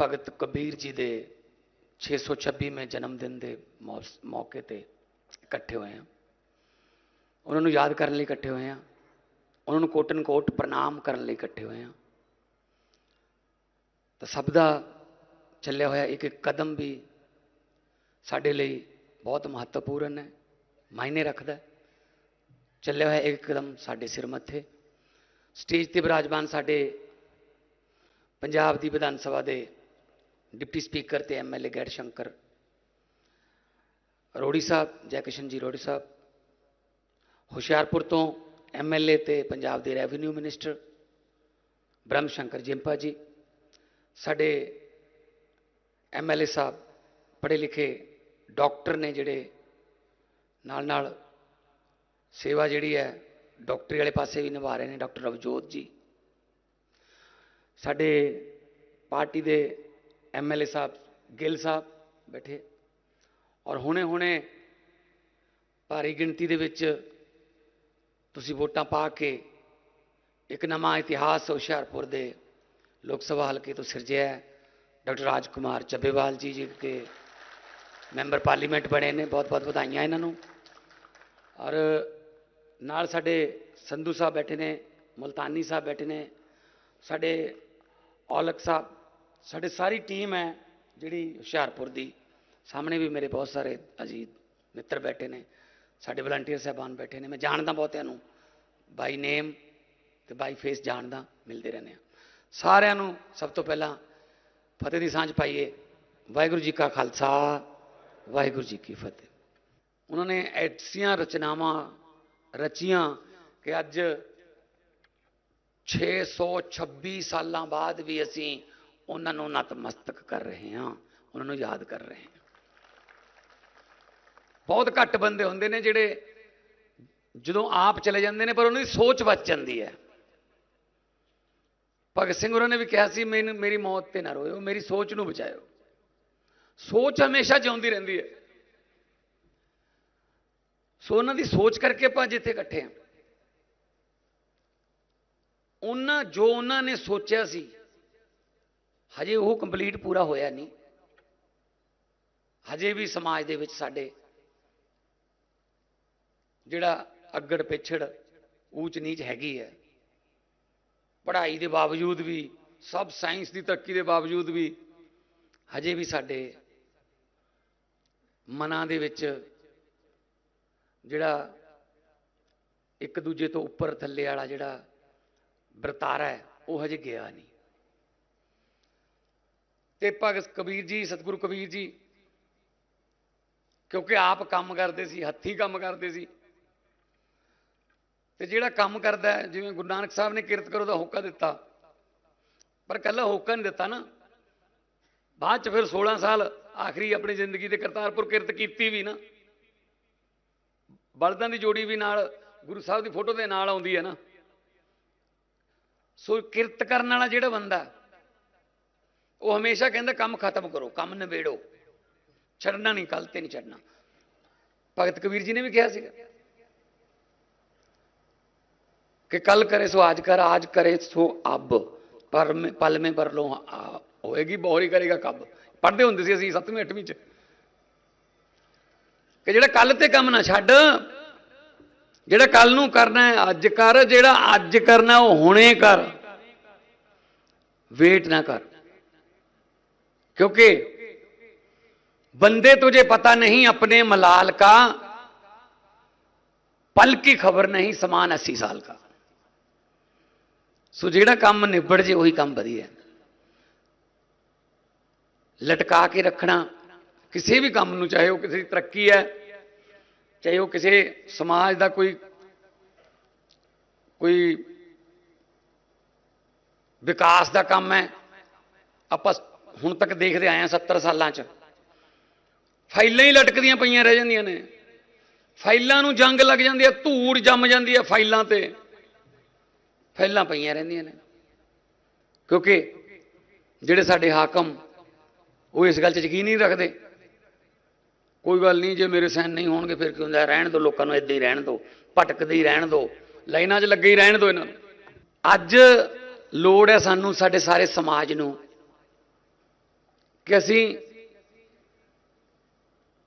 ਭਗਤ ਕਬੀਰ ਜੀ ਦੇ 626ਵੇਂ ਜਨਮ ਦਿਨ ਦੇ ਮੌਕੇ ਤੇ ਇਕੱਠੇ ਹੋਏ ਹਾਂ। ਉਹਨਾਂ ਨੂੰ ਯਾਦ ਕਰਨ ਲਈ ਇਕੱਠੇ ਹੋਏ ਹਾਂ। ਉਹਨਾਂ ਨੂੰ ਕੋਟਨ ਕੋਟ ਪ੍ਰਣਾਮ ਕਰਨ ਲਈ ਇਕੱਠੇ ਹੋਏ ਹਾਂ। ਤਾਂ ਸਭ ਦਾ ਚੱਲਿਆ ਹੋਇਆ ਇੱਕ ਇੱਕ ਕਦਮ ਵੀ ਸਾਡੇ ਲਈ ਬਹੁਤ ਮਹੱਤਵਪੂਰਨ ਹੈ, ਮਾਇਨੇ ਰੱਖਦਾ ਚੱਲਿਆ ਹੋਇਆ ਇੱਕ ਕਦਮ ਸਾਡੇ ਸਿਰ ਮੱਥੇ। ਸਟੇਜ ਤੇ ਬਿਰਾਜਮਾਨ ਸਾਡੇ ਪੰਜਾਬ ਦੀ ਵਿਧਾਨ ਸਭਾ ਦੇ ਡਿਪਟੀ ਸਪੀਕਰ ਤੇ ਐਮਐਲਏ ਗੈਰ ਸ਼ੰਕਰ। ਰੋੜੀ ਸਾਹਿਬ, ਜੈਕਿਸ਼ਨ ਜੀ ਰੋੜੀ ਸਾਹਿਬ। ਹੁਸ਼ਿਆਰਪੁਰ ਤੋਂ ਐਮਐਲਏ ਤੇ ਪੰਜਾਬ ਦੇ ਰੈਵਨਿਊ ਮਿਨਿਸਟਰ ਬ੍ਰਹਮ ਸ਼ੰਕਰ ਜਿੰਪਾ ਜੀ। ਸਾਡੇ ਐਮਐਲਏ ਸਾਹਿਬ, ਪੜ੍ਹੇ ਲਿਖੇ ਡਾਕਟਰ ਨੇ ਜਿਹੜੇ ਨਾਲ ਨਾਲ ਸੇਵਾ ਜਿਹੜੀ ਹੈ, ਡਾਕਟਰੀ ਵਾਲੇ ਪਾਸੇ ਵੀ ਨਿਭਾ ਰਹੇ ਨੇ, ਡਾਕਟਰ ਰਵਜੋਤ ਜੀ। ਸਾਡੇ ਪਾਰਟੀ ਦੇ ਐਮਐਲਏ ਸਾਹਿਬ ਗਿੱਲ ਸਾਹਿਬ ਬੈਠੇ ਔਰ ਹੁਣੇ-ਹੁਣੇ ਭਾਰੀ ਗਿਣਤੀ ਦੇ ਵਿੱਚ ਤੁਸੀਂ ਵੋਟਾਂ ਪਾ ਕੇ ਇੱਕ ਨਵਾਂ ਇਤਿਹਾਸ ਹੁਸ਼ਿਆਰਪੁਰ ਦੇ ਲੋਕ ਸਭਾ ਹਲਕੇ ਤੋਂ ਸਿਰਜਿਆ ਹੈ ਡਾਕਟਰ ਰਾਜਕੁਮਾਰ ਚੱਬੇਵਾਲ ਜੀ ਜੀ ਕੇ ਮੈਂਬਰ ਪਾਰਲੀਮੈਂਟ ਬਣੇ ਨੇ ਬਹੁਤ-ਬਹੁਤ ਵਧਾਈਆਂ ਇਹਨਾਂ ਨੂੰ ਔਰ ਨਾਲ ਸਾਡੇ ਸੰਧੂ ਸਾਹਿਬ ਬੈਠੇ ਨੇ ਮੁਲਤਾਨੀ ਸਾਹਿਬ ਬੈਠੇ ਨੇ ਸਾਡੇ ਔਲਖ ਸਾਹਿਬ ਸਾਡੇ ਸਾਰੀ ਟੀਮ ਹੈ ਜਿਹੜੀ ਹੁਸ਼ਿਆਰਪੁਰ ਦੀ। ਸਾਹਮਣੇ ਵੀ ਮੇਰੇ ਬਹੁਤ ਸਾਰੇ ਅਜੀਤ ਮਿੱਤਰ ਬੈਠੇ ਨੇ, ਸਾਡੇ ਵਲੰਟੀਅਰ ਸਾਹਿਬਾਨ ਬੈਠੇ ਨੇ। ਮੈਂ ਜਾਣਦਾ ਬਹੁਤਿਆਂ ਨੂੰ ਬਾਈ ਨੇਮ ਤੇ ਬਾਈ ਫੇਸ ਜਾਣਦਾ, ਮਿਲਦੇ ਰਹਿੰਦੇ ਆ ਸਾਰਿਆਂ ਨੂੰ ਸਭ ਤੋਂ ਪਹਿਲਾਂ ਫਤਿਹ ਦੀ ਸਾਂਝ ਪਾਈਏ। ਵਾਹਿਗੁਰੂ ਜੀ ਕਾ ਖਾਲਸਾ, ਵਾਹਿਗੁਰੂ ਜੀ ਕੀ ਫਤਿਹ। ਉਹਨਾਂ ਨੇ ਐਸੀਆਂ ਰਚਨਾਵਾਂ ਰਚੀਆਂ ਕਿ ਅੱਜ 626 ਸਾਲਾਂ ਬਾਅਦ ਵੀ ਅਸੀਂ ਉਹਨਾਂ ਨੂੰ ਨਤਮਸਤਕ ਕਰ ਰਹੇ ਹਾਂ, ਉਹਨਾਂ ਨੂੰ ਯਾਦ ਕਰ ਰਹੇ ਹਾਂ। ਬਹੁਤ ਘੱਟ ਬੰਦੇ ਹੁੰਦੇ ਨੇ ਜਿਹੜੇ ਜਦੋਂ ਆਪ ਚਲੇ ਜਾਂਦੇ ਨੇ, ਪਰ ਉਹਨਾਂ ਦੀ ਸੋਚ ਬਚ ਜਾਂਦੀ ਹੈ। ਭਗਤ ਸਿੰਘ ਉਹਨਾਂ ਨੇ ਵੀ ਕਿਹਾ ਸੀ, ਮੈਨੂੰ, ਮੇਰੀ ਮੌਤ ਤੇ ਨਾ ਰੋਇਓ, ਮੇਰੀ ਸੋਚ ਨੂੰ ਬਚਾਇਓ। ਸੋਚ ਹਮੇਸ਼ਾ ਜਿਉਂਦੀ ਰਹਿੰਦੀ ਹੈ। ਸੋ ਉਹਨਾਂ ਦੀ ਸੋਚ ਕਰਕੇ ਆਪਾਂ ਜਿੱਥੇ ਇਕੱਠੇ ਹਾਂ। ਉਹਨਾਂ, ਜੋ ਉਹਨਾਂ ਨੇ ਸੋਚਿਆ ਸੀ ਹਜੇ ਉਹ ਕੰਪਲੀਟ ਪੂਰਾ ਹੋਇਆ ਨਹੀਂ। ਹਜੇ ਵੀ ਸਮਾਜ ਦੇ ਵਿੱਚ ਸਾਡੇ ਜਿਹੜਾ ਅੱਗੜ ਪਿਛੜ ਊਚ ਨੀਚ ਹੈਗੀ ਹੈ। ਪੜ੍ਹਾਈ ਦੇ ਬਾਵਜੂਦ ਵੀ, ਸਭ ਸਾਇੰਸ ਦੀ ਤਰੱਕੀ ਦੇ ਬਾਵਜੂਦ ਵੀ, ਹਜੇ ਵੀ ਸਾਡੇ ਮਨਾਂ ਦੇ ਵਿੱਚ ਜਿਹੜਾ ਇੱਕ ਦੂਜੇ ਤੋਂ ਉੱਪਰ ਥੱਲੇ ਵਾਲਾ ਜਿਹੜਾ ਵਰਤਾਰਾ ਹੈ, ਉਹ ਹਜੇ ਗਿਆ ਨਹੀਂ। ਤੇ ਭਗਤ ਕਬੀਰ ਜੀ, ਸਤਿਗੁਰੂ ਕਬੀਰ ਜੀ, ਕਿਉਂਕਿ ਆਪ ਕੰਮ ਕਰਦੇ ਸੀ, ਹੱਥੀ ਕੰਮ ਕਰਦੇ ਸੀ। ਤੇ ਜਿਹੜਾ ਕੰਮ ਕਰਦਾ ਜਿਵੇਂ ਗੁਰੂ ਨਾਨਕ ਸਾਹਿਬ ਨੇ ਕਿਰਤ ਕਰੋ ਦਾ ਹੋਕਾ ਦਿੱਤਾ। ਪਰ ਕੱਲਾ ਹੋਕਾ ਨਹੀਂ ਦਿੱਤਾ ਨਾ। ਬਾਅਦ ਚ ਫਿਰ 16 ਸਾਲ ਆਖਰੀ ਆਪਣੀ ਜ਼ਿੰਦਗੀ ਦੇ ਕਰਤਾਰਪੁਰ ਕਿਰਤ ਕੀਤੀ ਵੀ ਨਾ। ਬਲਦਾਂ ਦੀ ਜੋੜੀ ਵੀ ਨਾਲ, ਗੁਰੂ ਸਾਹਿਬ ਦੀ ਫੋਟੋ ਦੇ ਨਾਲ ਆਉਂਦੀ ਹੈ ਨਾ। ਸੋ ਕਿਰਤ ਕਰਨ ਵਾਲਾ ਜਿਹੜਾ ਬੰਦਾ ਉਹ ਹਮੇਸ਼ਾ ਕਹਿੰਦਾ ਕੰਮ ਖਤਮ ਕਰੋ, ਕੰਮ ਨਿਬੇੜੋ। ਛੱਡਣਾ ਨਹੀਂ ਕੱਲ ਤੇ ਨਹੀਂ ਛੱਡਣਾ। ਭਗਤ ਕਬੀਰ ਜੀ ਨੇ ਵੀ ਕਿਹਾ ਸੀਗਾ ਕਿ ਕੱਲ ਕਰੇ ਸੋ ਆਜ ਕਰ, ਆਜ ਕਰੇ ਸੋ ਅਬ। ਪਰ ਮੇ, ਪਲ ਮੇ ਪਰ ਲੋ ਆ- ਹੋਏਗੀ, ਬੋਹਰੀ ਕਰੇਗਾ ਕਬ। ਪੜ੍ਹਦੇ ਹੁੰਦੇ ਸੀ ਅਸੀਂ 7ਵੀਂ 8ਵੀਂ ਚ। ਕਿ ਜਿਹੜਾ ਕੱਲ ਤੇ ਕੰਮ ਨਾ ਛੱਡ, ਜਿਹੜਾ ਕੱਲ ਨੂੰ ਕਰਨਾ ਹੈ, ਅੱਜ ਕਰ, ਜਿਹੜਾ ਅੱਜ ਕਰਨਾ, ਉਹ ਹੁਣੇ ਕਰ। ਵੇਟ ਨਾ ਕਰ। क्योंकि बंदे तुझे पता नहीं अपने मलाल का पल की खबर नहीं समान अस्सी साल का ਸੋ ਜਿਹੜਾ ਕੰਮ ਨਿਬੜ ਜੇ ਉਹੀ ਕੰਮ ਵਧੀਆ ਲਟਕਾ ਕੇ ਰੱਖਣਾ ਕਿਸੇ ਵੀ ਕੰਮ ਨੂੰ ਚਾਹੇ ਉਹ ਕਿਸੇ ਦੀ ਤਰੱਕੀ ਹੈ ਚਾਹੇ ਉਹ ਕਿਸੇ ਸਮਾਜ ਦਾ ਕੋਈ ਕੋਈ ਵਿਕਾਸ ਦਾ ਕੰਮ ਹੈ ਆਪਾਂ ਹੁਣ ਤੱਕ ਦੇਖਦੇ ਆਏ ਹਾਂ 70 ਸਾਲਾਂ 'ਚ। ਫਾਈਲਾਂ ਹੀ ਲਟਕਦੀਆਂ ਪਈਆਂ ਰਹਿ ਜਾਂਦੀਆਂ ਨੇ। ਫਾਈਲਾਂ ਨੂੰ ਜੰਗ ਲੱਗ ਜਾਂਦੀ ਹੈ, ਧੂੜ ਜੰਮ ਜਾਂਦੀ ਹੈ ਫਾਈਲਾਂ ਤੇ। ਫਾਈਲਾਂ ਪਈਆਂ ਰਹਿੰਦੀਆਂ ਨੇ। ਕਿਉਂਕਿ ਜਿਹੜੇ ਸਾਡੇ ਹਾਕਮ, ਉਹ ਇਸ ਗੱਲ 'ਚ ਯਕੀਨ ਨਹੀਂ ਰੱਖਦੇ। ਕੋਈ ਗੱਲ ਨਹੀਂ, ਜੇ ਮੇਰੇ ਸਾਈਨ ਨਹੀਂ ਹੋਣਗੇ, ਫਿਰ ਕੀ ਹੁੰਦਾ ਰਹਿਣ ਦਿਓ ਲੋਕਾਂ ਨੂੰ ਇੱਦਾਂ ਹੀ ਰਹਿਣ ਦਿਓ ਭਟਕਦੇ ਹੀ ਰਹਿਣ ਦਿਓ ਲਾਈਨਾਂ 'ਚ ਲੱਗੇ ਹੀ ਰਹਿਣ ਦਿਓ ਇਹਨਾਂ ਨੂੰ। ਅੱਜ ਲੋੜ ਹੈ ਸਾਨੂੰ ਸਾਡੇ ਸਾਰੇ ਸਮਾਜ ਨੂੰ ਕਿ ਅਸੀਂ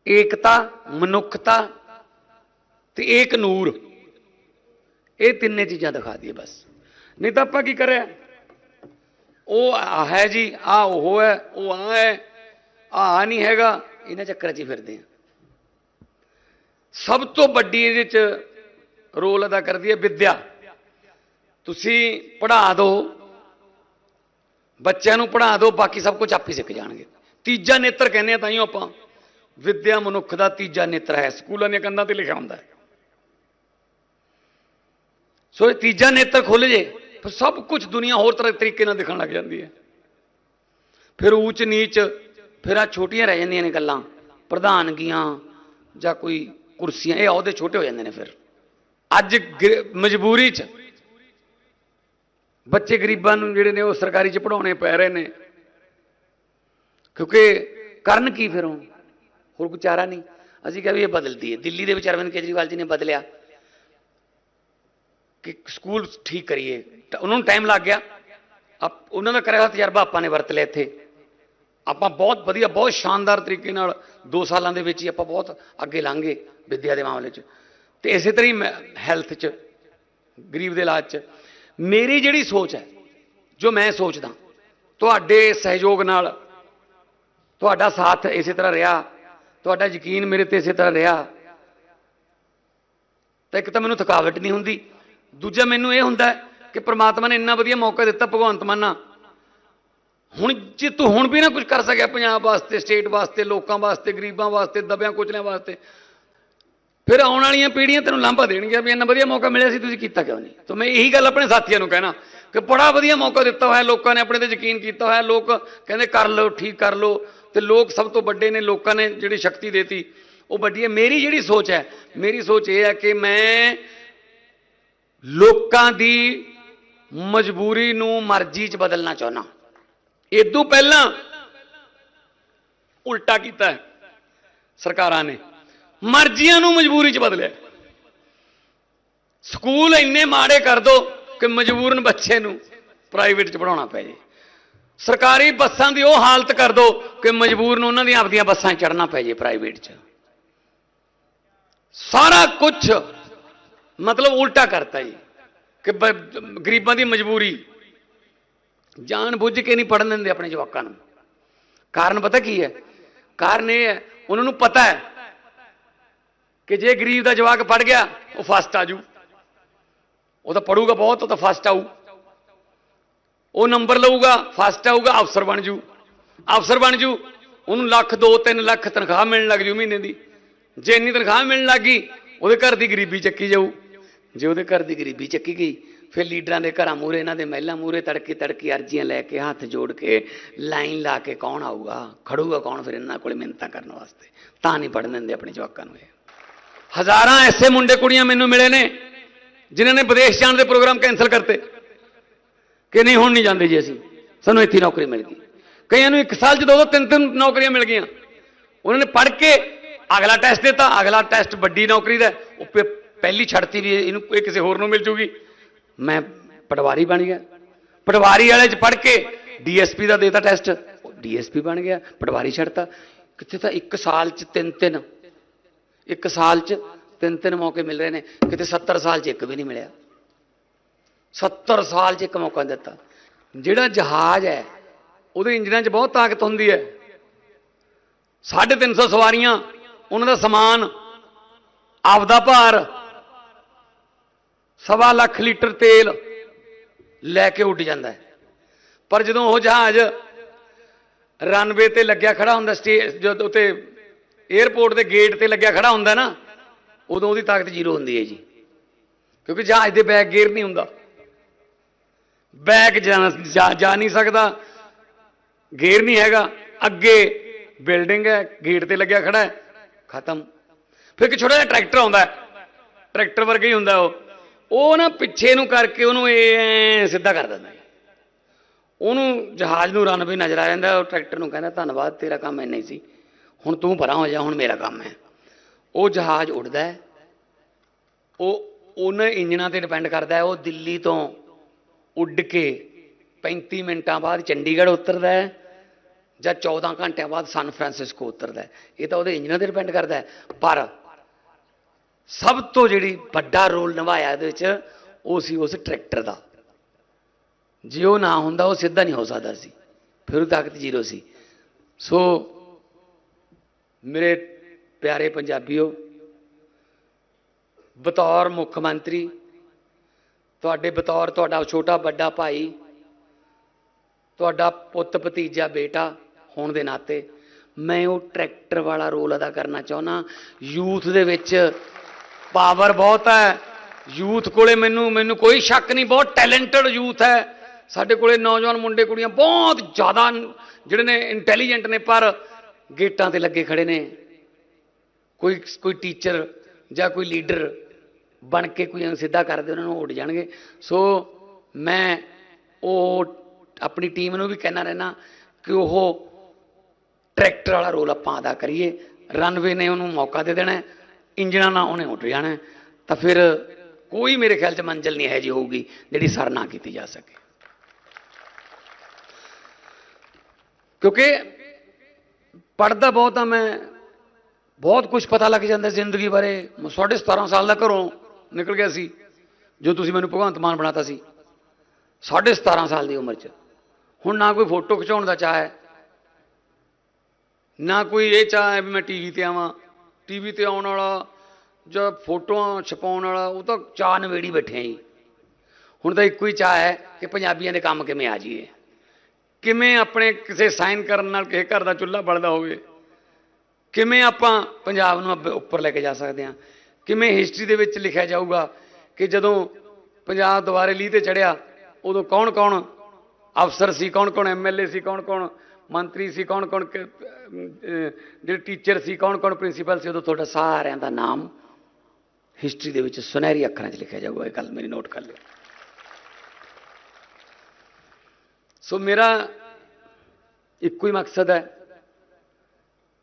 ਏਕਤਾ, ਮਨੁੱਖਤਾ ਤੇ ਏਕ ਨੂਰ, ਇਹ ਤਿੰਨੇ ਚੀਜ਼ਾਂ ਦਿਖਾ ਦਈਏ ਬਸ। ਨਹੀਂ ਤਾਂ ਆਪਾਂ ਕੀ ਕਰਿਆ? ਉਹ ਆ ਹੈ ਜੀ, ਆ ਉਹ ਹੈ, ਉਹ ਆ ਹੈ, ਆ ਨਹੀਂ ਹੈਗਾ, ਇਹਨਾਂ ਚੱਕਰਾਂ 'ਚ ਹੀ ਫਿਰਦੇ ਆ ਸਭ ਤੋਂ ਵੱਡੀ ਇਹਦੇ 'ਚ ਰੋਲ ਅਦਾ ਕਰਦੀ ਹੈ ਵਿਦਿਆ। ਤੁਸੀਂ ਪੜ੍ਹਾ ਦਿਓ ਬੱਚਿਆਂ ਨੂੰ ਪੜ੍ਹਾ ਦਿਓ, ਬਾਕੀ ਸਭ ਕੁਝ ਆਪੇ ਸਿੱਖ ਜਾਣਗੇ। ਤੀਜਾ ਨੇਤਰ ਕਹਿੰਦੇ ਆ ਤਾਂ ਹੀ ਆਪਾਂ, ਵਿਦਿਆ ਮਨੁੱਖ ਦਾ ਤੀਜਾ ਨੇਤਰ ਹੈ, ਸਕੂਲਾਂ ਦੀਆਂ ਕੰਧਾਂ ਤੇ ਲਿਖਿਆ ਹੁੰਦਾ ਹੈ। ਸੋ ਇਹ ਤੀਜਾ ਨੇਤਰ ਖੁੱਲ ਜੇ, ਫਿਰ ਸਭ ਕੁਝ ਦੁਨੀਆ ਹੋਰ ਤਰ੍ਹਾਂ ਤਰੀਕੇ ਨਾਲ ਦਿਖਣ ਲੱਗ ਜਾਂਦੀ ਹੈ। ਫਿਰ ਊਚ ਨੀਚ, ਫਿਰ ਆ ਛੋਟੀਆਂ ਰਹਿ ਜਾਂਦੀਆਂ ਨੇ ਗੱਲਾਂ, ਪ੍ਰਧਾਨਗੀਆਂ ਜਾਂ ਕੋਈ ਕੁਰਸੀਆਂ, ਇਹ ਅਹੁਦੇ ਛੋਟੇ ਹੋ ਜਾਂਦੇ ਨੇ ਫਿਰ। ਅੱਜ ਮਜਬੂਰੀ 'ਚ ਬੱਚੇ ਗਰੀਬਾਂ ਨੂੰ ਜਿਹੜੇ ਨੇ ਉਹ ਸਰਕਾਰੀ 'ਚ ਪੜਾਉਣੇ ਪੈ ਰਹੇ ਨੇ। ਕਿਉਂਕਿ ਕਰਨ ਕੀ ਫਿਰ ਉਹ ਹੋਰ ਕੋਈ ਚਾਰਾ ਨਹੀਂ। ਅਸੀਂ ਕਿਹਾ ਵੀ ਇਹ ਬਦਲਦੀ ਹੈ ਦਿੱਲੀ ਦੇ ਵਿੱਚ ਅਰਵਿੰਦ ਕੇਜਰੀਵਾਲ ਜੀ ਨੇ ਬਦਲਿਆ ਕਿ ਸਕੂਲ ਠੀਕ ਕਰੀਏ। ਤਾਂ ਉਹਨਾਂ ਨੂੰ ਟਾਈਮ ਲੱਗ ਗਿਆ। ਆਪ ਉਹਨਾਂ ਦਾ ਕਰਿਆ ਹੋਇਆ ਤਜਰਬਾ ਆਪਾਂ ਨੇ ਵਰਤ ਲਿਆ ਇੱਥੇ। ਆਪਾਂ ਬਹੁਤ ਵਧੀਆ, ਬਹੁਤ ਸ਼ਾਨਦਾਰ ਤਰੀਕੇ ਨਾਲ 2 ਸਾਲਾਂ ਦੇ ਵਿੱਚ ਹੀ ਆਪਾਂ ਬਹੁਤ ਅੱਗੇ ਲੰਘੇ ਵਿੱਦਿਆ ਦੇ ਮਾਮਲੇ 'ਚ। ਤੇ ਇਸੇ ਤਰ੍ਹਾਂ ਹੀ ਹੈਲਥ 'ਚ, ਗਰੀਬ ਦੇ ਇਲਾਜ 'ਚ। ਮੇਰੀ ਜਿਹੜੀ ਸੋਚ ਹੈ, ਜੋ ਮੈਂ ਸੋਚਦਾ, ਤੁਹਾਡੇ ਸਹਿਯੋਗ ਨਾਲ ਤੁਹਾਡਾ ਸਾਥ ਇਸੇ ਤਰ੍ਹਾਂ ਰਿਹਾ, ਤੁਹਾਡਾ ਯਕੀਨ ਮੇਰੇ ਤੇ ਇਸੇ ਤਰ੍ਹਾਂ ਰਿਹਾ, ਤਾਂ ਇੱਕ ਤਾਂ ਮੈਨੂੰ ਥਕਾਵਟ ਨਹੀਂ ਹੁੰਦੀ, ਦੂਜਾ ਮੈਨੂੰ ਇਹ ਹੁੰਦਾ ਕਿ ਪ੍ਰਮਾਤਮਾ ਨੇ ਇੰਨਾ ਵਧੀਆ ਮੌਕਾ ਦਿੱਤਾ, ਭਗਵੰਤ ਮਾਨਾ ਹੁਣ ਜੇ ਤੂੰ ਹੁਣ ਵੀ ਨਾ ਕੁਝ ਕਰ ਸਕਿਆ ਪੰਜਾਬ ਵਾਸਤੇ ਸਟੇਟ ਵਾਸਤੇ, ਲੋਕਾਂ ਵਾਸਤੇ, ਗਰੀਬਾਂ ਵਾਸਤੇ, ਦਬਿਆਂ ਕੁਚਲਿਆਂ ਵਾਸਤੇ ਫਿਰ ਆਉਣ ਵਾਲੀਆਂ ਪੀੜ੍ਹੀਆਂ ਤੈਨੂੰ ਲਾਂਭਾ ਦੇਣਗੀਆਂ ਵੀ ਇੰਨਾ ਵਧੀਆ ਮੌਕਾ ਮਿਲਿਆ ਸੀ, ਤੁਸੀਂ ਕੀਤਾ ਕਿਉਂ ਨਹੀਂ? ਤਾਂ ਮੈਂ ਇਹੀ ਗੱਲ ਆਪਣੇ ਸਾਥੀਆਂ ਨੂੰ ਕਹਿਣਾ ਕਿ ਬੜਾ ਵਧੀਆ ਮੌਕਾ ਦਿੱਤਾ ਹੋਇਆ, ਲੋਕਾਂ ਨੇ ਆਪਣੇ ਤੇ ਯਕੀਨ ਕੀਤਾ ਹੋਇਆ, ਲੋਕ ਕਹਿੰਦੇ ਕਰ ਲਓ, ਠੀਕ ਕਰ ਲਓ, ਤੇ ਲੋਕ ਸਭ ਤੋਂ ਵੱਡੇ ਨੇ, ਲੋਕਾਂ ਨੇ ਜਿਹੜੀ ਸ਼ਕਤੀ ਦੇਤੀ, ਉਹ ਵੱਡੀ ਹੈ। ਮੇਰੀ ਜਿਹੜੀ ਸੋਚ ਹੈ, ਮੇਰੀ ਸੋਚ ਇਹ ਹੈ ਕਿ ਮੈਂ ਲੋਕਾਂ ਦੀ ਮਜਬੂਰੀ ਨੂੰ ਮਰਜ਼ੀ 'ਚ ਬਦਲਣਾ ਚਾਹੁੰਦਾ। ਇਹ ਤੋਂ ਪਹਿਲਾਂ ਉਲਟਾ ਕੀਤਾ ਸਰਕਾਰਾਂ ਨੇ। ਮਰਜ਼ੀਆਂ ਨੂੰ ਮਜਬੂਰੀ 'ਚ ਬਦਲਿਆ। ਸਕੂਲ ਇੰਨੇ ਮਾੜੇ ਕਰ ਦੋ ਕਿ ਮਜਬੂਰਨ ਬੱਚੇ ਨੂੰ ਪ੍ਰਾਈਵੇਟ 'ਚ ਪੜਾਉਣਾ ਪੈ ਜੇ। ਸਰਕਾਰੀ ਬੱਸਾਂ ਦੀ ਉਹ ਹਾਲਤ ਕਰ ਦੋ ਕਿ ਮਜਬੂਰ ਨੂੰ ਉਹਨਾਂ ਦੀਆਂ ਆਪਦੀਆਂ ਬੱਸਾਂ ਚੜਨਾ ਪੈ ਜੇ ਪ੍ਰਾਈਵੇਟ 'ਚ। ਸਾਰਾ ਕੁਝ ਮਤਲਬ ਉਲਟਾ ਕਰਤਾ ਜੀ ਕਿ ਗਰੀਬਾਂ ਦੀ ਮਜਬੂਰੀ। ਜਾਣ ਬੁੱਝ ਕੇ ਨਹੀਂ ਪੜਨ ਦਿੰਦੇ ਆਪਣੇ ਜਵਾਕਾਂ ਨੂੰ। ਕਾਰਨ ਪਤਾ ਕੀ ਹੈ? ਕਾਰਨ ਇਹ ਹੈ, ਉਹਨਾਂ ਨੂੰ ਪਤਾ ਹੈ ਕਿ ਜੇ ਗਰੀਬ ਦਾ ਜਵਾਕ ਪੜ ਗਿਆ, ਉਹ ਫਸਟ ਆ ਜੂ। ਉਹ ਤਾਂ ਪੜੂਗਾ ਬਹੁਤ, ਉਹ ਤਾਂ ਫਸਟ ਆਊ। ਉਹ ਨੰਬਰ ਲਊਗਾ ਫਸਟ ਆਊਗਾ ਅਫਸਰ ਬਣ ਜੂ। ਅਫਸਰ ਬਣ ਜੂ, ਉਹਨੂੰ ਲੱਖ 2 3 ਲੱਖ ਤਨਖਾਹ ਮਿਲਣ ਲੱਗ ਜੂ ਮਹੀਨੇ ਦੀ। ਜੇ ਇੰਨੀ ਤਨਖਾਹ ਮਿਲਣ ਲੱਗੀ ਉਹਦੇ ਘਰ ਦੀ ਗਰੀਬੀ ਚੱਕੀ ਜਾਊ। ਜੇ ਉਹਦੇ ਘਰ ਦੀ ਗਰੀਬੀ ਚੱਕੀ ਗਈ, ਫਿਰ ਲੀਡਰਾਂ ਦੇ ਘਰਾਂ ਮੂਰੇ ਇਹਨਾਂ ਦੇ ਮਹਿਲਾ ਮੂਰੇ ਤੜਕੇ ਤੜਕੇ ਅਰਜ਼ੀਆਂ ਲੈ ਕੇ, ਹੱਥ ਜੋੜ ਕੇ, ਲਾਈਨ ਲਾ ਕੇ ਕੌਣ ਆਊਗਾ? ਖੜੂਗਾ ਕੌਣ ਫਿਰ ਇਹਨਾਂ ਕੋਲੇ ਮਿੰਨਤਾਂ ਕਰਨ ਵਾਸਤੇ? ਤਾਂ ਨਹੀਂ ਪੜਨ ਦਿੰਦੇ ਆਪਣੇ ਜਵਾਕਾਂ ਨੂੰ ਇਹ। ਹਜ਼ਾਰਾਂ ਐਸੇ ਮੁੰਡੇ ਕੁੜੀਆਂ ਮੈਨੂੰ ਮਿਲੇ ਨੇ, ਜਿਨ੍ਹਾਂ ਨੇ ਵਿਦੇਸ਼ ਜਾਣ ਦੇ ਪ੍ਰੋਗਰਾਮ ਕੈਨਸਲ ਕਰਤੇ, ਕਿ ਨਹੀਂ, ਹੁਣ ਨਹੀਂ ਜਾਂਦੇ ਜੀ ਅਸੀਂ। ਸਾਨੂੰ ਇੱਥੇ ਨੌਕਰੀ ਮਿਲ ਗਈ। ਕਈਆਂ ਨੂੰ ਇੱਕ ਸਾਲ 'ਚ ਦੋ ਦੋ ਤਿੰਨ ਤਿੰਨ ਨੌਕਰੀਆਂ ਮਿਲ ਗਈਆਂ। ਉਹਨਾਂ ਨੇ ਪੜ੍ਹ ਕੇ ਅਗਲਾ ਟੈਸਟ ਦਿੱਤਾ। ਅਗਲਾ ਟੈਸਟ ਵੱਡੀ ਨੌਕਰੀ ਦਾ। ਉਹ ਪੇ- ਪਹਿਲੀ ਛੱਡਤੀ ਵੀ ਇਹਨੂੰ ਇਹ ਕਿਸੇ ਹੋਰ ਨੂੰ ਮਿਲ ਜੂਗੀ। ਮੈਂ ਪਟਵਾਰੀ ਬਣ ਗਿਆ। ਪਟਵਾਰੀ ਵਾਲੇ 'ਚ ਪੜ੍ਹ ਕੇ ਡੀਐਸਪੀ ਦਾ ਦੇਤਾ ਟੈਸਟ। ਡੀਐਸਪੀ ਬਣ ਗਿਆ। ਪਟਵਾਰੀ ਛੱਡਤਾ। ਕਿੱਥੇ ਤਾਂ ਇੱਕ ਸਾਲ 'ਚ ਤਿੰਨ ਤਿੰਨ ਇੱਕ ਸਾਲ 'ਚ ਤਿੰਨ ਤਿੰਨ ਮੌਕੇ ਮਿਲ ਰਹੇ ਨੇ, ਕਿਤੇ 70 ਸਾਲ 'ਚ ਇੱਕ ਵੀ ਨਹੀਂ ਮਿਲਿਆ। 70 ਸਾਲ 'ਚ ਇੱਕ ਮੌਕਾ ਦਿੱਤਾ। ਜਿਹੜਾ ਜਹਾਜ਼ ਹੈ, ਉਹਦੇ ਇੰਜਨਾਂ 'ਚ ਬਹੁਤ ਤਾਕਤ ਹੁੰਦੀ ਹੈ। 350 ਸਵਾਰੀਆਂ, ਉਹਨਾਂ ਦਾ ਸਮਾਨ, ਆਪਦਾ ਭਾਰ, ਸਵਾ ਲੱਖ ਲੀਟਰ ਤੇਲ ਲੈ ਕੇ ਉੱਡ ਜਾਂਦਾ ਹੈ। ਪਰ ਜਦੋਂ ਉਹ ਜਹਾਜ਼ ਰਨਵੇ ਤੇ ਲੱਗਿਆ ਖੜਾ ਹੁੰਦਾ ਸਟੇਜ ਜਦੋਂ ਉਤੇ 에ਅਰਪੋਰਟ ਦੇ ਗੇਟ ਤੇ ਲੱਗਿਆ ਖੜਾ ਹੁੰਦਾ ਨਾ, ਉਦੋਂ ਉਹਦੀ ਤਾਕਤ ਜ਼ੀਰੋ ਹੁੰਦੀ ਹੈ ਜੀ। ਕਿਉਂਕਿ ਜਹਾਜ਼ ਦੇ ਬੈਕ ਗੇਅਰ ਨਹੀਂ ਹੁੰਦਾ। ਬੈਕ ਜਾ, ਜਾ- ਨਹੀਂ ਸਕਦਾ। ਗੇਅਰ ਨਹੀਂ ਹੈਗਾ। ਅੱਗੇ ਬਿਲਡਿੰਗ ਹੈ ਗੇਟ ਤੇ ਲੱਗਿਆ ਖੜਾ ਹੈ। ਖਤਮ। ਫਿਰ ਇੱਕ ਛੋਟਾ ਜਿਹਾ ਟਰੈਕਟਰ ਆਉਂਦਾ ਟਰੈਕਟਰ ਵਰਗਾ ਹੀ ਹੁੰਦਾ ਉਹ। ਉਹ ਨਾ ਪਿੱਛੇ ਨੂੰ ਕਰਕੇ ਉਹਨੂੰ ਇਹ ਸਿੱਧਾ ਕਰ ਦਿੰਦਾ ਉਹਨੂੰ ਜਹਾਜ਼ ਨੂੰ ਰਨਵੇ ਨਜ਼ਰ ਆ ਜਾਂਦਾ, ਉਹ ਟਰੈਕਟਰ ਨੂੰ ਕਹਿੰਦਾ, ਧੰਨਵਾਦ, ਤੇਰਾ ਕੰਮ ਇੰਨਾ ਹੀ ਸੀ। ਹੁਣ ਤੂੰ ਪਰਾਂ ਹੋ ਜਾ, ਹੁਣ ਮੇਰਾ ਕੰਮ ਹੈ। ਉਹ ਜਹਾਜ਼ ਉੱਡਦਾ ਹੈ। ਉਹ ਉਹਨਾਂ ਇੰਜਨਾਂ ਤੇ ਡਿਪੈਂਡ ਕਰਦਾ ਹੈ। ਉਹ ਦਿੱਲੀ ਤੋਂ ਉੱਡ ਕੇ 35 ਮਿੰਟਾਂ ਬਾਅਦ ਚੰਡੀਗੜ੍ਹ ਉਤਰਦਾ ਹੈ ਜਾਂ 14 ਘੰਟਿਆਂ ਬਾਅਦ ਸਨ ਫਰਾਂਸਿਸਕੋ ਉਤਰਦਾ ਹੈ। ਇਹ ਤਾਂ ਉਹਦੇ ਇੰਜਨਾਂ ਤੇ ਡਿਪੈਂਡ ਕਰਦਾ ਹੈ। ਪਰ ਸਭ ਤੋਂ ਜਿਹੜੀ ਵੱਡਾ ਰੋਲ ਨਿਭਾਇਆ ਇਹਦੇ ਵਿੱਚ, ਉਹ ਸੀ ਉਸ ਟਰੈਕਟਰ ਦਾ। ਜੇ ਉਹ ਨਾ ਹੁੰਦਾ, ਉਹ ਸਿੱਧਾ ਨਹੀਂ ਹੋ ਸਕਦਾ ਸੀ। ਫਿਰ ਉਹ ਤਾਕਤ ਜ਼ੀਰੋ ਸੀ। ਸੋ ਮੇਰੇ ਪਿਆਰੇ ਪੰਜਾਬੀਓ, ਬਤੌਰ ਮੁੱਖ ਮੰਤਰੀ, ਤੁਹਾਡੇ ਬਤੌਰ ਤੁਹਾਡਾ ਛੋਟਾ ਵੱਡਾ ਭਾਈ, ਤੁਹਾਡਾ ਪੁੱਤ ਭਤੀਜਾ ਬੇਟਾ ਹੋਣ ਦੇ ਨਾਤੇ ਮੈਂ ਉਹ ਟਰੈਕਟਰ ਵਾਲਾ ਰੋਲ ਅਦਾ ਕਰਨਾ ਚਾਹੁੰਦਾ। ਯੂਥ ਦੇ ਵਿੱਚ ਪਾਵਰ ਬਹੁਤ ਹੈ। ਯੂਥ ਕੋਲੇ ਮੈਨੂੰ ਮੈਨੂੰ ਕੋਈ ਸ਼ੱਕ ਨਹੀਂ, ਬਹੁਤ ਟੈਲੈਂਟਡ ਯੂਥ ਹੈ। ਸਾਡੇ ਕੋਲੇ ਨੌਜਵਾਨ ਮੁੰਡੇ ਕੁੜੀਆਂ ਬਹੁਤ ਜ਼ਿਆਦਾ ਜਿਹੜੇ ਨੇ ਇੰਟੈਲੀਜੈਂਟ ਨੇ, ਪਰ ਗੇਟਾਂ ਤੇ ਲੱਗੇ ਖੜੇ ਨੇ। ਕੋਈ ਕੋਈ ਟੀਚਰ ਜਾਂ ਕੋਈ ਲੀਡਰ ਬਣ ਕੇ ਕੋਈ ਸਿੱਧਾ ਕਰਦੇ ਉਹਨਾਂ ਨੂੰ ਉੱਡ ਜਾਣਗੇ। ਸੋ ਮੈਂ ਉਹ ਆਪਣੀ ਟੀਮ ਨੂੰ ਵੀ ਕਹਿਣਾ ਰਹਿਣਾ ਕਿ ਉਹ ਟਰੈਕਟਰ ਵਾਲਾ ਰੋਲ ਆਪਾਂ ਅਦਾ ਕਰੀਏ। ਰਨਵੇ ਨੇ ਉਹਨੂੰ ਮੌਕਾ ਦੇ ਦੇਣਾ ਹੈ, ਇੰਜਣਾਂ ਨਾਲ ਉਹਨੇ ਉੱਡ ਜਾਣਾ। ਤਾਂ ਫਿਰ ਕੋਈ ਮੇਰੇ ਖਿਆਲ 'ਚ ਮੰਜ਼ਿਲ ਨਹੀਂ ਹੈ ਜੀ ਹੋਊਗੀ ਜਿਹੜੀ ਸਰ ਨਾ ਕੀਤੀ ਜਾ ਸਕੇ। ਕਿਉਂਕਿ ਪੜਦਾ ਬਹੁਤ ਆ, ਮੈਂ ਬਹੁਤ ਕੁਝ ਪਤਾ ਲੱਗ ਜਾਂਦਾ ਜ਼ਿੰਦਗੀ ਬਾਰੇ। ਮੈਂ ਸਾਢੇ 17 ਸਾਲ ਦਾ ਘਰੋਂ ਨਿਕਲ ਗਿਆ ਸੀ, ਜੋ ਤੁਸੀਂ ਮੈਨੂੰ ਭਗਵੰਤ ਮਾਨ ਬਣਾਤਾ ਸੀ, ਸਾਢੇ 17 ਸਾਲ ਦੀ ਉਮਰ 'ਚ। ਹੁਣ ਨਾ ਕੋਈ ਫੋਟੋ ਖਿਚਾਉਣ ਦਾ ਚਾਹ ਹੈ, ਨਾ ਕੋਈ ਇਹ ਚਾਹ ਹੈ ਵੀ ਮੈਂ ਟੀਵੀ ਤੇ ਆਵਾਂ। ਟੀਵੀ ਤੇ ਆਉਣ ਵਾਲਾ ਜਾਂ ਫੋਟੋਆਂ ਛਪਾਉਣ ਵਾਲਾ, ਉਹ ਤਾਂ ਚਾਹ ਨਵੇੜੀ ਬੈਠੇ ਆਂ ਹੁਣ ਤਾਂ ਇੱਕੋ ਹੀ ਚਾਹ ਹੈ ਕਿ ਪੰਜਾਬੀਆਂ ਦੇ ਕੰਮ ਕਿਵੇਂ ਆ ਜਾਈਏ। ਕਿਵੇਂ ਆਪਣੇ ਕਿਸੇ ਸਾਈਨ ਕਰਨ ਨਾਲ ਕਿਸੇ ਘਰ ਦਾ ਚੁੱਲ੍ਹਾ ਬਲਦਾ ਹੋਵੇ? ਕਿਵੇਂ ਆਪਾਂ ਪੰਜਾਬ ਨੂੰ ਅੱਗੇ ਉੱਪਰ ਲੈ ਕੇ ਜਾ ਸਕਦੇ ਹਾਂ? ਕਿਵੇਂ ਹਿਸਟਰੀ ਦੇ ਵਿੱਚ ਲਿਖਿਆ ਜਾਊਗਾ ਕਿ ਜਦੋਂ ਪੰਜਾਬ ਦੁਬਾਰੇ ਲੀਹ ਤੇ ਚੜਿਆ ਉਦੋਂ ਕੌਣ ਕੌਣ ਅਫਸਰ ਸੀ ਕੌਣ ਕੌਣ ਐਮਐਲਏ ਸੀ ਕੌਣ ਕੌਣ ਮੰਤਰੀ ਸੀ ਕੌਣ ਕੌਣ ਜਿਹੜੇ ਟੀਚਰ ਸੀ ਕੌਣ ਕੌਣ ਪ੍ਰਿੰਸੀਪਲ ਸੀ, ਉਦੋਂ ਤੁਹਾਡਾ ਸਾਰਿਆਂ ਦਾ ਨਾਮ ਹਿਸਟਰੀ ਦੇ ਵਿੱਚ ਸੁਨਹਿਰੀ ਅੱਖਰਾਂ 'ਚ ਲਿਖਿਆ ਜਾਊਗਾ। ਇਹ ਗੱਲ ਮੇਰੀ ਨੋਟ ਕਰ ਲਿਓ। ਸੋ ਮੇਰਾ ਇੱਕੋ ਹੀ ਮਕਸਦ ਹੈ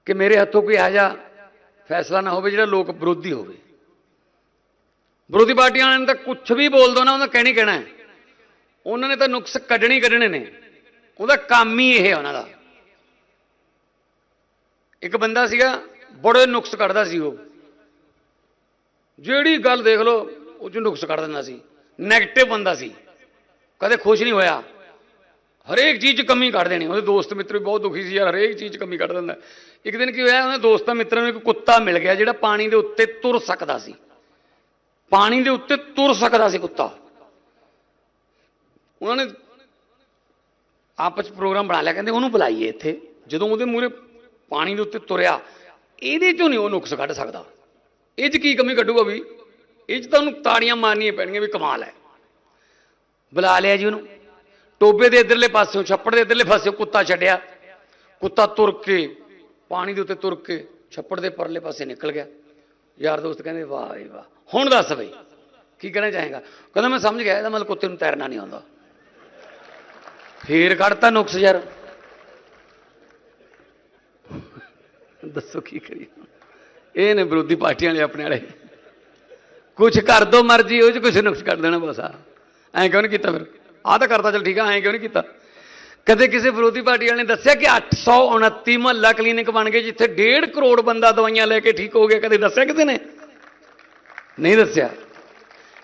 ਕਿ ਮੇਰੇ ਹੱਥੋਂ ਕੋਈ ਇਹੋ ਜਿਹਾ ਫੈਸਲਾ ਨਾ ਹੋਵੇ ਜਿਹੜਾ ਲੋਕ ਵਿਰੋਧੀ ਹੋਵੇ। ਵਿਰੋਧੀ ਪਾਰਟੀਆਂ ਵਾਲਿਆਂ ਨੇ ਤਾਂ ਕੁਝ ਵੀ ਬੋਲ ਦੋ ਨਾ, ਉਹਨਾਂ ਕਹਿਣੀ ਕਹਿਣਾ ਹੈ। ਉਹਨਾਂ ਨੇ ਤਾਂ ਨੁਕਸ ਕੱਢਣੇ ਕੱਢਣੇ ਨੇ। ਉਹਦਾ ਕੰਮ ਹੀ ਇਹ ਹੈ ਉਹਨਾਂ ਦਾ। ਇੱਕ ਬੰਦਾ ਸੀਗਾ, ਬੜੇ ਨੁਕਸ ਕੱਢਦਾ ਸੀ ਉਹ। ਜਿਹੜੀ ਗੱਲ ਦੇਖ ਲਓ, ਉਹ ਚ ਨੁਕਸ ਕੱਢ ਦਿੰਦਾ ਸੀ। 네ਗੇਟਿਵ ਬੰਦਾ ਸੀ। ਕਦੇ ਖੁਸ਼ ਨਹੀਂ ਹੋਇਆ। ਹਰੇਕ ਚੀਜ਼ 'ਚ ਕਮੀ ਕੱਢ ਦੇਣੀ। ਉਹਦੇ ਦੋਸਤ ਮਿੱਤਰ ਵੀ ਬਹੁਤ ਦੁਖੀ ਸੀ ਯਾਰ, ਹਰੇਕ ਚੀਜ਼ 'ਚ ਕਮੀ ਕੱਢ ਦਿੰਦਾ। ਇੱਕ ਦਿਨ ਕੀ ਹੋਇਆ ਉਹਨੇ ਦੋਸਤਾਂ ਮਿੱਤਰਾਂ ਨੂੰ ਇੱਕ ਕੁੱਤਾ ਮਿਲ ਗਿਆ ਜਿਹੜਾ ਪਾਣੀ ਦੇ ਉੱਤੇ ਤੁਰ ਸਕਦਾ ਸੀ। ਪਾਣੀ ਦੇ ਉੱਤੇ ਤੁਰ ਸਕਦਾ ਸੀ ਕੁੱਤਾ। ਉਹਨਾਂ ਨੇ ਆਪਸ 'ਚ ਪ੍ਰੋਗਰਾਮ ਬਣਾ ਲਿਆ, ਕਹਿੰਦੇ ਉਹਨੂੰ ਬੁਲਾਈਏ ਇੱਥੇ। ਜਦੋਂ ਉਹਦੇ ਮੂਹਰੇ ਪਾਣੀ ਦੇ ਉੱਤੇ ਤੁਰਿਆ, ਇਹਦੇ 'ਚੋਂ ਨਹੀਂ ਉਹ ਨੁਕਸ ਕੱਢ ਸਕਦਾ। ਇਹ 'ਚ ਕੀ ਕਮੀ ਕੱਢੂਗਾ ਵੀ? ਇਹ 'ਚ ਤਾਂ ਉਹਨੂੰ ਤਾੜੀਆਂ ਮਾਰਨੀਆਂ ਪੈਣਗੀਆਂ ਵੀ ਕਮਾਲ ਹੈ। ਬੁਲਾ ਲਿਆ ਜੀ ਉਹਨੂੰ। ਟੋਬੇ ਦੇ ਇਧਰਲੇ ਪਾਸਿਓਂ, ਛੱਪੜ ਦੇ ਇਧਰਲੇ ਪਾਸਿਓਂ ਕੁੱਤਾ ਛੱਡਿਆ। ਕੁੱਤਾ ਤੁਰ ਕੇ, ਪਾਣੀ ਦੇ ਉੱਤੇ ਤੁਰ ਕੇ ਛੱਪੜ ਦੇ ਪਰਲੇ ਪਾਸੇ ਨਿਕਲ ਗਿਆ। ਯਾਰ ਦੋਸਤ ਕਹਿੰਦੇ, ਵਾਹ ਜੀ ਵਾਹ, ਹੁਣ ਦੱਸ ਬਈ, ਕੀ ਕਹਿਣਾ ਚਾਹੇਗਾ? ਕਹਿੰਦਾ, ਮੈਂ ਸਮਝ ਗਿਆ, ਇਹਦਾ ਮਤਲਬ ਕੁੱਤੇ ਨੂੰ ਤੈਰਨਾ ਨਹੀਂ ਆਉਂਦਾ। ਫੇਰ ਕੱਢਤਾ ਨੁਕਸ ਯਾਰ। ਦੱਸੋ ਕੀ ਕਰੀਏ? ਇਹ ਨੇ ਵਿਰੋਧੀ ਪਾਰਟੀਆਂ ਵਾਲੇ ਆਪਣੇ ਵਾਲੇ। ਕੁਝ ਕਰ ਦੋ ਮਰਜ਼ੀ, ਉਹ ਚ ਕੁਝ ਨੁਕਸ ਕਰ ਦੇਣਾ ਬਸ ਆ। ਐਂ ਕਿਉਂ ਨਹੀਂ ਕੀਤਾ ਫਿਰ? ਆਹ ਤਾਂ ਕਰਤਾ ਚਲ ਠੀਕ ਆ, ਐਂ ਕਿਉਂ ਨਹੀਂ ਕੀਤਾ? ਕਦੇ ਕਿਸੇ ਵਿਰੋਧੀ ਪਾਰਟੀ ਵਾਲੇ ਨੇ ਦੱਸਿਆ ਕਿ 829 ਮਹੱਲਾ ਕਲੀਨਿਕ ਬਣ ਗਏ, ਜਿੱਥੇ 1.5 ਕਰੋੜ ਬੰਦਾ ਦਵਾਈਆਂ ਲੈ ਕੇ ਠੀਕ ਹੋ ਗਿਆ, ਕਦੇ ਦੱਸਿਆ ਕਿਸੇ ਨੇ? ਨਹੀਂ ਦੱਸਿਆ।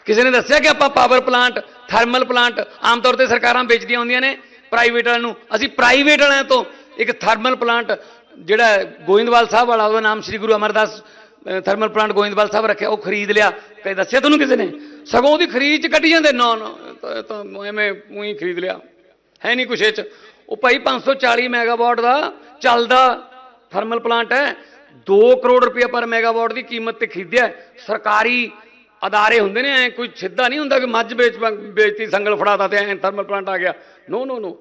ਕਿਸੇ ਨੇ ਦੱਸਿਆ ਕਿ ਆਪਾਂ ਪਾਵਰ ਪਲਾਂਟ ਥਰਮਲ ਪਲਾਂਟ ਆਮ ਤੌਰ ਤੇ ਸਰਕਾਰਾਂ ਵੇਚਦੀਆਂ ਹੁੰਦੀਆਂ ਨੇ ਪ੍ਰਾਈਵੇਟ ਵਾਲਿਆਂ ਨੂੰ? ਅਸੀਂ ਪ੍ਰਾਈਵੇਟ ਵਾਲਿਆਂ ਤੋਂ ਇੱਕ ਥਰਮਲ ਪਲਾਂਟ ਜਿਹੜਾ ਗੋਇੰਦਵਾਲ ਸਾਹਿਬ ਵਾਲਾ, ਉਹਦਾ ਨਾਮ ਸ੍ਰੀ ਗੁਰੂ ਅਮਰਦਾਸ ਥਰਮਲ ਪਲਾਂਟ ਗੋਇੰਦਵਾਲ ਸਾਹਿਬ ਰੱਖਿਆ, ਉਹ ਖਰੀਦ ਲਿਆ। ਕਦੇ ਦੱਸਿਆ ਤੁਹਾਨੂੰ ਕਿਸੇ ਨੇ? ਸਗੋਂ ਉਹਦੀ ਖਰੀਦ ਚ ਕੱਢੀ ਜਾਂਦੇ ਨਾ ਤਾਂ- ਐਵੇਂ ਉਹੀ ਖਰੀਦ ਲਿਆ। ਹੈ ਨਹੀਂ ਕੁਛ ਇਹ ਚ। ਉਹ ਭਾਈ 540 ਮੈਗਾਵਾਟ ਦਾ ਚੱਲਦਾ ਥਰਮਲ ਪਲਾਂਟ ਹੈ। 2 ਕਰੋੜ ਰੁਪਏ ਪਰ ਮੈਗਾਵਾਟ ਦੀ ਕੀਮਤ ਤੇ ਖਰੀਦਿਆ ਸਰਕਾਰੀ ਅਦਾਰੇ ਹੁੰਦੇ ਨੇ, ਐ ਕੋਈ ਸਿੱਧਾ ਨਹੀਂ ਹੁੰਦਾ ਕਿ ਮੱਝ ਵੇਚ ਵੇਚਤੀ, ਸੰਗਲ ਫੜਾਤਾ ਤੇ ਐ ਥਰਮਲ ਪਲਾਂਟ ਆ ਗਿਆ। ਨੋ ਨੋ ਨੋ।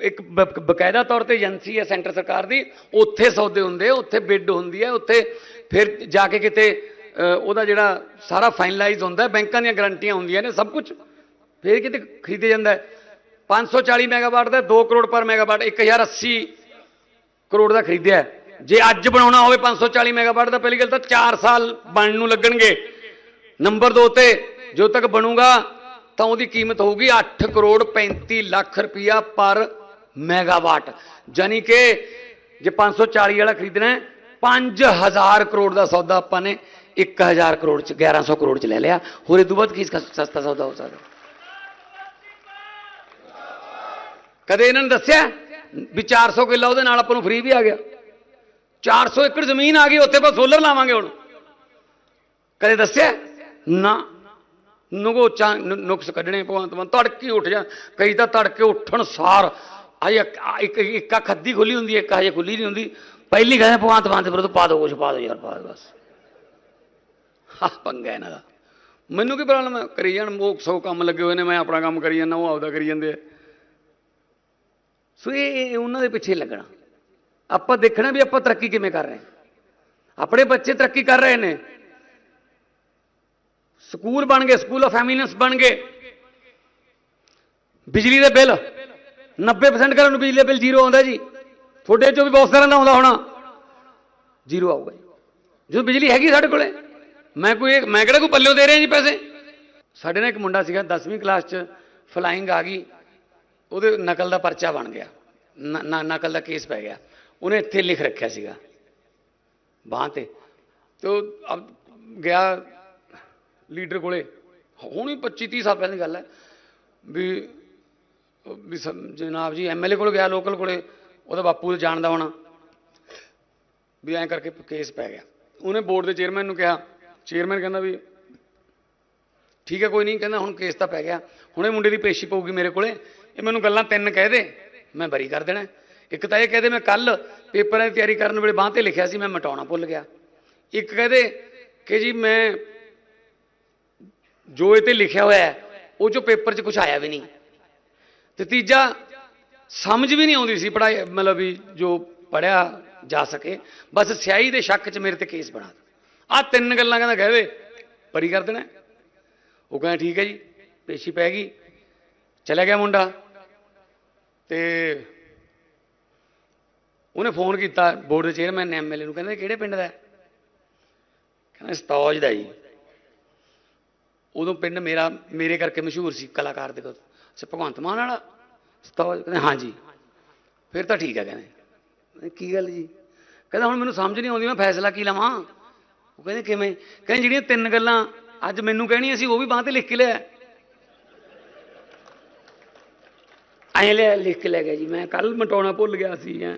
ਇੱਕ ਬਕਾਇਦਾ ਤੌਰ ਤੇ ਏਜੰਸੀ ਹੈ ਸੈਂਟਰ ਸਰਕਾਰ ਦੀ। ਉੱਥੇ ਸੌਦੇ ਹੁੰਦੇ ਉੱਥੇ ਬਿੱਡ ਹੁੰਦੀ ਹੈ, ਉੱਥੇ ਫਿਰ ਜਾ ਕੇ ਕਿਤੇ ਉਹਦਾ ਜਿਹੜਾ ਸਾਰਾ ਫਾਈਨਲਾਈਜ਼ ਹੁੰਦਾ ਬੈਂਕਾਂ ਦੀਆਂ ਗਰੰਟੀਆਂ ਹੁੰਦੀਆਂ ਨੇ, ਸਭ ਕੁਝ ਫਿਰ ਕਿਤੇ ਖਰੀਦਿਆ ਜਾਂਦਾ ਹੈ? 540 ਮੈਗਾਵਾਟ ਦਾ 2 ਕਰੋੜ ਪਰ ਮੈਗਾਵਾਟ 1080 ਕਰੋੜ ਦਾ ਖਰੀਦਿਆ ਜੇ ਅੱਜ ਬਣਾਉਣਾ ਹੋਵੇ 540 ਮੈਗਾਵਾਟ ਦਾ, ਪਹਿਲੀ ਗੱਲ ਤਾਂ 4 ਸਾਲ ਬਣਨ ਨੂੰ ਲੱਗਣਗੇ। ਨੰਬਰ 2 ਤੇ, ਜਦੋਂ ਤੱਕ ਬਣੂਗਾ, ਤਾਂ ਉਹਦੀ ਕੀਮਤ ਹੋਊਗੀ 8 ਕਰੋੜ 35 ਲੱਖ ਰੁਪਇਆ ਪਰ ਮੈਗਾਵਾਟ। ਜਾਨੀ ਕਿ ਜੇ 540 ਵਾਲਾ ਖਰੀਦਣਾ ਹੈ 5000 ਕਰੋੜ ਦਾ ਸੌਦਾ ਆਪਾਂ ਨੇ 1000 ਕਰੋੜ ਚ 1100 ਕਰੋੜ ਚ ਲੈ ਲਿਆ। ਹੋਰ ਇਹ ਤੋਂ ਬਾਅਦ ਕੀ ਸਸਤਾ ਸੌਦਾ ਹੋ ਸਕਦਾ? ਕਦੇ ਇਹਨਾਂ ਨੇ ਦੱਸਿਆ ਵੀ 400 ਕਿੱਲਾ ਉਹਦੇ ਨਾਲ ਆਪਾਂ ਨੂੰ ਫ੍ਰੀ ਵੀ ਆ ਗਿਆ। 400 ਏਕੜ ਜ਼ਮੀਨ ਆ ਗਈ, ਉੱਥੇ ਆਪਾਂ ਸੋਲਰ ਲਾਵਾਂਗੇ ਹੁਣ। ਕਦੇ ਦੱਸਿਆ? ਨਾ। ਨਗੋਚਾਂ ਨੁਕਸ ਕੱਢਣੇ ਭਗਵੰਤ ਮਾਨ, ਤੜਕੇ ਉੱਠ ਜਾ। ਕਈ ਤਾਂ ਤੜਕੇ ਉੱਠਣ ਸਾਰ ਆਈ ਇੱਕ ਇੱਕ ਇੱਕ ਅੱਖ ਅੱਧੀ ਖੁੱਲੀ ਹੁੰਦੀ, ਇੱਕ ਹਜੇ ਖੁੱਲੀ ਨਹੀਂ ਹੁੰਦੀ। ਪਹਿਲੀ ਕਹਿੰਦੇ ਭਗਵੰਤ ਮਾਨ ਦੇ ਵਿਰੁੱਧ ਪਾ ਦੋ, ਕੁਛ ਪਾ ਦੋ ਯਾਰ, ਪਾ ਦਿਓ ਬਸ। ਹਾਂ ਪੰਗਾ ਇਹਨਾਂ ਦਾ। ਮੈਨੂੰ ਕੀ ਪ੍ਰੋਬਲਮ ਹੈ ਕਰੀ ਜਾਣ ਉਹ ਸੌ ਕੰਮ ਲੱਗੇ ਹੋਏ ਨੇ, ਮੈਂ ਆਪਣਾ ਕੰਮ ਕਰੀ ਜਾਂਦਾ, ਉਹ ਆਪਦਾ ਕਰੀ ਜਾਂਦੇ ਆ। ਸੋ ਇਹ ਉਹਨਾਂ ਦੇ ਪਿੱਛੇ ਲੱਗਣਾ। ਆਪਾਂ ਦੇਖਣਾ ਵੀ ਆਪਾਂ ਤਰੱਕੀ ਕਿਵੇਂ ਕਰ ਰਹੇ ਹਾਂ। ਆਪਣੇ ਬੱਚੇ ਤਰੱਕੀ ਕਰ ਰਹੇ ਨੇ। ਸਕੂਲ ਬਣ ਗਏ, ਸਕੂਲ ਆਫ ਐਮੀਨੈਂਸ ਬਣ ਗਏ। ਬਿਜਲੀ ਦੇ ਬਿੱਲ 90% ਕਰਨ ਨੂੰ ਬਿਜਲੀ ਦਾ ਬਿੱਲ ਜ਼ੀਰੋ ਆਉਂਦਾ ਜੀ। ਤੁਹਾਡੇ ਚੋਂ ਵੀ ਬਹੁਤ ਸਾਰਿਆਂ ਦਾ ਆਉਂਦਾ ਹੋਣਾ। ਜ਼ੀਰੋ ਆਊਗਾ ਜੀ। ਜਦੋਂ ਬਿਜਲੀ ਹੈਗੀ ਸਾਡੇ ਕੋਲੇ, ਮੈਂ ਕੋਈ ਮੈਂ ਕਿਹੜਾ ਕੋਈ ਪੱਲਿਓ ਦੇ ਰਿਹਾ ਜੀ ਪੈਸੇ? ਸਾਡੇ ਨਾਲ ਇੱਕ ਮੁੰਡਾ ਸੀਗਾ 10ਵੀਂ ਕਲਾਸ 'ਚ ਫਲਾਈਂਗ ਆ ਗਈ। ਉਹਦੇ ਨਕਲ ਦਾ ਪਰਚਾ ਬਣ ਗਿਆ। ਨ- ਨ- ਨਕਲ ਦਾ ਕੇਸ ਪੈ ਗਿਆ। ਉਹਨੇ ਇੱਥੇ ਲਿਖ ਰੱਖਿਆ ਸੀਗਾ। ਬਾਂਹ ਤੇ। ਤੇ ਉਹ ਅਬ ਗਿਆ ਲੀਡਰ ਕੋਲੇ। ਹੁਣੀ 25 30 ਸਾਲ ਪਹਿਲਾਂ ਦੀ ਗੱਲ ਹੈ ਵੀ ਉਹ ਵੀ ਸਮ- ਜਨਾਬ ਜੀ ਐਮਐਲਏ ਕੋਲ ਗਿਆ, ਲੋਕਲ ਕੋਲੇ। ਉਹਦਾ ਬਾਪੂ ਜਾਣਦਾ ਹੋਣਾ ਵੀ ਐਂ ਕਰਕੇ ਕੇਸ ਪੈ ਗਿਆ। ਉਹਨੇ ਬੋਰਡ ਦੇ ਚੇਅਰਮੈਨ ਨੂੰ ਕਿਹਾ। ਚੇਅਰਮੈਨ ਕਹਿੰਦਾ ਵੀ, ਠੀਕ ਹੈ, ਕੋਈ ਨਹੀਂ। ਕਹਿੰਦਾ ਹੁਣ ਕੇਸ ਤਾਂ ਪੈ ਗਿਆ। ਹੁਣੇ ਮੁੰਡੇ ਦੀ ਪੇਸ਼ੀ ਪਊਗੀ ਮੇਰੇ ਕੋਲੇ। ਇਹ ਮੈਨੂੰ ਗੱਲਾਂ ਤਿੰਨ ਕਹਿ ਦੇ। ਮੈਂ ਬਰੀ ਕਰ ਦੇਣਾ। ਇੱਕ ਤਾਂ ਇਹ ਕਹਦੇ ਮੈਂ ਕੱਲ ਪੇਪਰਾਂ ਦੀ ਤਿਆਰੀ ਕਰਨ ਵੇਲੇ ਬਾਂਹ ਤੇ ਲਿਖਿਆ ਸੀ, ਮੈਂ ਮਟਾਉਣਾ ਭੁੱਲ ਗਿਆ। ਇੱਕ ਕਹਦੇ ਕਿ ਜੀ ਮੈਂ ਜੋ ਇਹ ਤੇ ਲਿਖਿਆ ਹੋਇਆ ਉਹ ਜੋ ਪੇਪਰ 'ਚ ਕੁਝ ਆਇਆ ਵੀ ਨਹੀਂ। ਤੇ ਤੀਜਾ, ਸਮਝ ਵੀ ਨਹੀਂ ਆਉਂਦੀ ਸੀ ਪੜਾਈ ਮਤਲਬ ਵੀ ਜੋ ਪੜਿਆ ਜਾ ਸਕੇ। ਬਸ ਸਿਆਹੀ ਦੇ ਸ਼ੱਕ 'ਚ ਮੇਰੇ ਤੇ ਕੇਸ ਬਣਾ ਆ ਤਿੰਨ ਗੱਲਾਂ ਕਹਿੰਦਾ ਕਹਵੇ ਪਰੀ ਕਰ ਦੇਣਾ। ਉਹ ਕਹਿੰਦਾ ਠੀਕ ਹੈ ਜੀ। ਪੇਸ਼ੀ ਪੈ ਗਈ। ਚਲਾ ਗਿਆ ਮੁੰਡਾ ਤੇ ਉਹਨੇ ਫੋਨ ਕੀਤਾ ਬੋਰਡ ਦੇ ਚੇਅਰਮੈਨ ਨੇ ਐਮਐਲਏ ਨੂੰ। ਕਹਿੰਦਾ ਕਿਹੜੇ ਪਿੰਡ ਦਾ ਹੈ? ਕਹਿੰਦਾ ਸਤੌਜ ਦਾ ਜੀ। ਉਦੋਂ ਪਿੰਡ ਮੇਰਾ, ਮੇਰੇ ਕਰਕੇ ਮਸ਼ਹੂਰ ਸੀ ਕਲਾਕਾਰ ਦੇ ਕੋਲ। ਸੇ ਭਗਵੰਤ ਮਾਨ ਵਾਲਾ? ਸਤੌਜ। ਕਹਿੰਦੇ ਹਾਂਜੀ ਫਿਰ ਤਾਂ ਠੀਕ ਆ ਕਹਿੰਦੇ। ਕੀ ਗੱਲ ਜੀ? ਕਹਿੰਦਾ ਹੁਣ ਮੈਨੂੰ ਸਮਝ ਨਹੀਂ ਆਉਂਦੀ, ਮੈਂ ਫੈਸਲਾ ਕੀ ਲਵਾਂ? ਉਹ ਕਹਿੰਦੇ ਕਿਵੇਂ? ਕਹਿੰਦੇ ਜਿਹੜੀਆਂ ਤਿੰਨ ਗੱਲਾਂ ਅੱਜ ਮੈਨੂੰ ਕਹਿਣੀਆਂ ਸੀ, ਉਹ ਵੀ ਬਾਂਹ ਤੇ ਲਿਖ ਕੇ ਲਿਆ ਐਂ ਲਿਆ, ਲਿਖ ਕੇ ਲੈ ਗਿਆ ਜੀ। ਮੈਂ ਕੱਲ ਮਟਾਉਣਾ ਭੁੱਲ ਗਿਆ ਸੀ ਐ।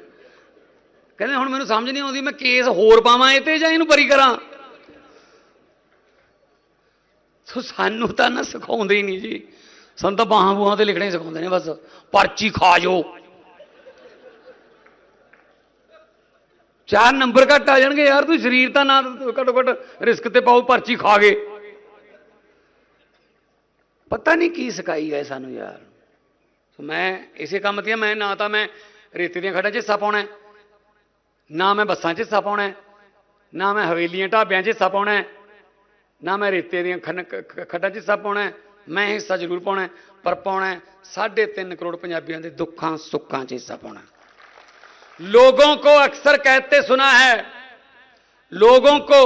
ਕਹਿੰਦੇ ਹੁਣ ਮੈਨੂੰ ਸਮਝ ਨਹੀਂ ਆਉਂਦੀ, ਮੈਂ ਕੇਸ ਹੋਰ ਪਾਵਾਂ ਇਹ ਤੇ ਜਾਂ ਇਹਨੂੰ ਪਰੀ ਕਰਾਂ? ਸੋ ਸਾਨੂੰ ਤਾਂ ਨਾ ਸਿਖਾਉਂਦੇ ਹੀ ਨਹੀਂ ਜੀ। ਸਾਨੂੰ ਤਾਂ ਬਾਹਾਂ ਬੂਹਾਂ ਤੇ ਲਿਖਣਾ ਹੀ ਸਿਖਾਉਂਦੇ ਨੇ ਬਸ। ਪਰਚੀ ਖਾ ਜੋ ਚਾਰ ਨੰਬਰ ਘੱਟ ਆ ਜਾਣਗੇ ਯਾਰ ਤੂੰ ਸਰੀਰ ਤਾਂ ਨਾ ਘੱਟੋ ਘੱਟ ਰਿਸਕ ਤੇ ਪਾਓ, ਪਰਚੀ ਖਾ ਗਏ। ਪਤਾ ਨਹੀਂ ਕੀ ਸਿਖਾਈ ਗਏ ਸਾਨੂੰ ਯਾਰ। ਸੋ ਮੈਂ ਇਸੇ ਕੰਮ ਤੇ ਆ, ਮੈਂ ਨਾ ਤਾਂ ਮੈਂ ਰੇਤੇ ਦੀਆਂ ਖੱਡਾਂ 'ਚ ਹਿੱਸਾ ਪਾਉਣਾ ਹੈ, ਨਾ ਮੈਂ ਬੱਸਾਂ 'ਚ ਹਿੱਸਾ ਪਾਉਣਾ ਹੈ, ਨਾ ਮੈਂ ਹਵੇਲੀਆਂ ਢਾਬਿਆਂ 'ਚ ਹਿੱਸਾ ਪਾਉਣਾ ਹੈ, ਨਾ ਮੈਂ ਰੇਤੇ ਦੀਆਂ ਖਨ- ਖ- ਖ- ਖੱਡਾਂ 'ਚ ਹਿੱਸਾ ਪਾਉਣਾ ਹੈ। ਮੈਂ ਹਿੱਸਾ ਜ਼ਰੂਰ ਪਾਉਣਾ ਹੈ, ਪਰ ਪਾਉਣਾ ਹੈ ਸਾਢੇ ਤਿੰਨ ਕਰੋੜ ਪੰਜਾਬੀਆਂ ਦੇ ਦੁੱਖਾਂ ਸੁੱਖਾਂ 'ਚ ਹਿੱਸਾ ਪਾਉਣਾ है। लोगों को अक्सर कहते सुना है ਲੋਗੋਂ ਕੋ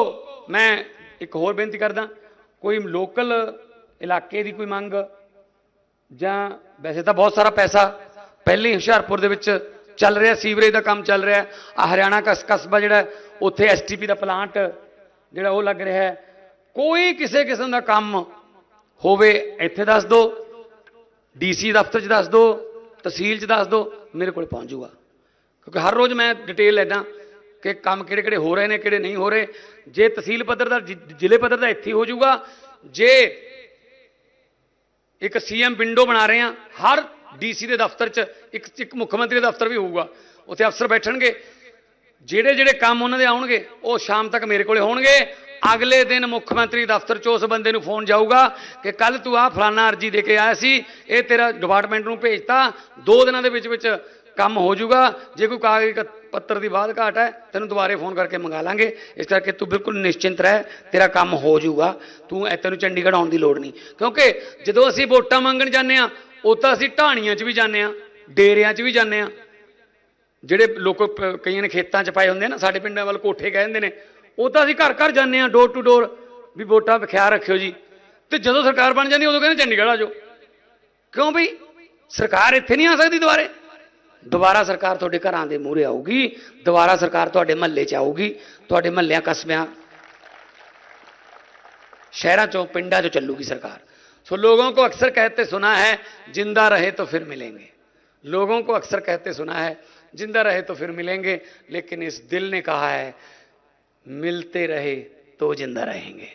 ਮੈਂ ਇੱਕ ਹੋਰ ਬੇਨਤੀ ਕਰਦਾ ਕੋਈ ਲੋਕਲ ਇਲਾਕੇ ਦੀ ਕੋਈ ਮੰਗ ਜਾਂ ਵੈਸੇ ਤਾਂ ਬਹੁਤ ਸਾਰਾ ਪੈਸਾ ਪਹਿਲੇ ਹੀ ਹੁਸ਼ਿਆਰਪੁਰ ਦੇ ਵਿੱਚ ਚੱਲ ਰਿਹਾ ਸੀਵਰੇਜ ਦਾ ਕੰਮ ਚੱਲ ਰਿਹਾ। ਆ ਹਰਿਆਣਾ ਕਸ ਕਸਬਾ ਜਿਹੜਾ ਹੈ, ਉੱਥੇ ਐਸਟੀਪੀ ਦਾ ਪਲਾਂਟ ਜਿਹੜਾ ਉਹ ਲੱਗ ਰਿਹਾ ਹੈ। ਕੋਈ ਕਿਸੇ ਕਿਸਮ ਦਾ ਕੰਮ ਹੋਵੇ ਇੱਥੇ ਦੱਸ ਦਿਓ ਡੀਸੀ ਦਫ਼ਤਰ 'ਚ ਦੱਸ ਦਿਓ ਤਹਿਸੀਲ 'ਚ ਦੱਸ ਦਿਓ ਮੇਰੇ ਕੋਲ ਪਹੁੰਚ ਜਾਊਗਾ। ਕਿਉਂਕਿ ਹਰ ਰੋਜ਼ ਮੈਂ ਡਿਟੇਲ ਲੈਦਾ ਕਿ ਕੰਮ ਕਿਹੜੇ ਕਿਹੜੇ ਹੋ ਰਹੇ ਨੇ ਕਿਹੜੇ ਨਹੀਂ ਹੋ ਰਹੇ। ਜੇ ਤਹਿਸੀਲ ਪੱਧਰ ਦਾ ਜ਼ਿ- ਜ਼ਿਲ੍ਹੇ ਪੱਧਰ ਦਾ ਇੱਥੇ ਹੋ ਜਾਊਗਾ ਜੇ ਇੱਕ ਸੀਐਮ ਵਿੰਡੋ ਬਣਾ ਰਹੇ ਆ ਹਰ ਡੀਸੀ ਦੇ ਦਫ਼ਤਰ 'ਚ ਇੱਕ ਇੱਕ ਮੁੱਖ ਮੰਤਰੀ ਦਾ ਦਫ਼ਤਰ ਵੀ ਹੋਊਗਾ। ਉੱਥੇ ਅਫਸਰ ਬੈਠਣਗੇ। ਜਿਹੜੇ ਜਿਹੜੇ ਕੰਮ ਉਹਨਾਂ ਦੇ ਆਉਣਗੇ, ਉਹ ਸ਼ਾਮ ਤੱਕ ਮੇਰੇ ਕੋਲੇ ਹੋਣਗੇ। ਅਗਲੇ ਦਿਨ ਮੁੱਖ ਮੰਤਰੀ ਦਫ਼ਤਰ 'ਚ ਉਸ ਬੰਦੇ ਨੂੰ ਫੋਨ ਜਾਊਗਾ ਕਿ ਕੱਲ ਤੂੰ ਆ ਫਲਾਨਾ ਅਰਜੀ ਦੇ ਕੇ ਆਇਆ ਸੀ, ਇਹ ਤੇਰਾ ਡਿਪਾਰਟਮੈਂਟ ਨੂੰ ਭੇਜਤਾ। ਦੋ ਦਿਨਾਂ ਦੇ ਵਿੱਚ ਵਿੱਚ ਕੰਮ ਹੋ ਜਾਊਗਾ। ਜੇ ਕੋਈ ਕਾਗਜ਼ ਪੱਤਰ ਦੀ ਬਾਅਦ ਘਾਟ ਹੈ, ਤੈਨੂੰ ਦੁਬਾਰੇ ਫੋਨ ਕਰਕੇ ਮੰਗਾ ਲਾਂਗੇ। ਇਸ ਕਰਕੇ ਤੂੰ ਬਿਲਕੁਲ ਨਿਸ਼ਚਿੰਤ ਰਹਿ, ਤੇਰਾ ਕੰਮ ਹੋ ਜਾਊਗਾ। ਤੂੰ ਐ ਤੈਨੂੰ ਚੰਡੀਗੜ੍ਹ ਆਉਣ ਦੀ ਲੋੜ ਨਹੀਂ। ਕਿਉਂਕਿ ਜਦੋਂ ਅਸੀਂ ਵੋਟਾਂ ਮੰਗਣ ਜਾਂਦੇ ਆ ਉਹ ਤਾਂ ਅਸੀਂ ਢਾਣੀਆਂ 'ਚ ਵੀ ਜਾਂਦੇ ਆ ਡੇਰਿਆਂ 'ਚ ਵੀ ਜਾਂਦੇ ਆ ਜਿਹੜੇ ਲੋਕ ਪ- ਕਈਆਂ ਨੇ ਖੇਤਾਂ 'ਚ ਪਾਏ ਹੁੰਦੇ ਆ ਨਾ, ਸਾਡੇ ਪਿੰਡਾਂ ਵੱਲ ਕੋਠੇ ਕਹਿੰਦੇ ਨੇ, ਉਹ ਤਾਂ ਅਸੀਂ ਘਰ ਘਰ ਜਾਂਦੇ ਆ ਡੋਰ ਟੂ ਡੋਰ ਵੀ ਵੋਟਾਂ ਦਾ ਖਿਆਲ ਰੱਖਿਓ ਜੀ। ਤੇ ਜਦੋਂ ਸਰਕਾਰ ਬਣ ਜਾਂਦੀ, ਉਦੋਂ ਕਹਿੰਦੇ ਚੰਡੀਗੜ੍ਹ ਆ ਜਾਓ। ਕਿਉਂ ਬਈ? ਸਰਕਾਰ ਇੱਥੇ ਨਹੀਂ ਆ ਸਕਦੀ ਦੁਬਾਰੇ। ਦੁਬਾਰਾ ਸਰਕਾਰ ਤੁਹਾਡੇ ਘਰਾਂ ਦੇ ਮੂਹਰੇ ਆਊਗੀ ਦੁਬਾਰਾ ਸਰਕਾਰ ਤੁਹਾਡੇ ਮਹੱਲੇ 'ਚ ਆਊਗੀ ਤੁਹਾਡੇ ਮਹੱਲਿਆਂ ਕਸਬਿਆਂ शहरों चो पिंडा जो चलूगी सरकार सो लोगों को अक्सर कहते सुना है जिंदा रहे तो फिर मिलेंगे लोगों को अक्सर कहते सुना है जिंदा रहे तो फिर मिलेंगे लेकिन इस दिल ने कहा है मिलते रहे तो जिंदा रहेंगे